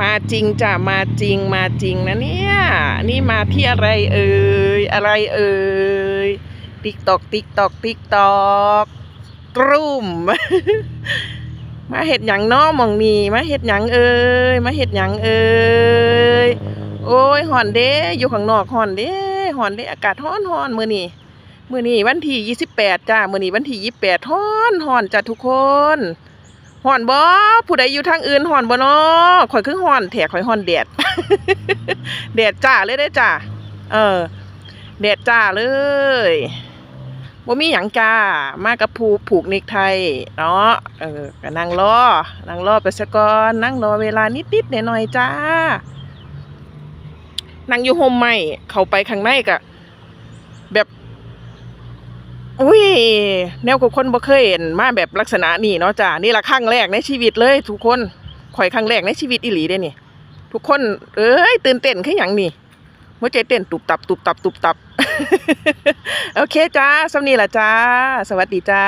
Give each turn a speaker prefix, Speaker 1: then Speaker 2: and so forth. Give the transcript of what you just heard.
Speaker 1: มาจริงจ้ะมาจริงมาจริงนะเนี่ย นี่มาที่อะไรเอ่ยอะไรเอ่ยติ๊กตอกติ๊กตอกติ๊กตอกกรุ่มมาเห็ดหยังน้อมองนีมาเห็ดหยังเอ่ยมาเห็ดหยังเอ่ยโอ้ยห่อนเด้อยู่ข้างนอกห่อนเด้ห่อนเด้อากาศร้อนร้อนมือนี้มื้อนี้วันที่ยี่สิบแปดจ้ามือนี้วันที่ยี่สิบแปดร้อนร้อนจ้ะทุกคน ร้อนบ่ผู้ใดอยู่ทางอื่นร้อนบ่เนาะข่อยคือร้อนแท้ข่อยร้อนแดดแดดจ้าเลยเด้จ้าเออแดดจ้าเลยบ่มีหยังจ้ามากับผูผูกเนกไทยเนาะเออก็นั่งรอนั่งรอไปซะก่อนนั่งรอเวลานิดๆหน่อยๆจ้านั่งอยู่โฮมใหม่เข้าไปข้างในก็แบบ อุ้ยแนวกับคนบ่เคยเห็นมาแบบลักษณะนี้เนาะจ้านี่ละครั้งแรกในชีวิตเลย ทุกคนข่อยครั้งแรกในชีวิตอีหลีเด้นี่ ทุกคน เอ้ยตื่นเต้นคือย่างนี่หัวใจเต้นตุบตับตุบตับตุบตับ โอเคจ้าสำนีละจ้า สวัสดีจ้า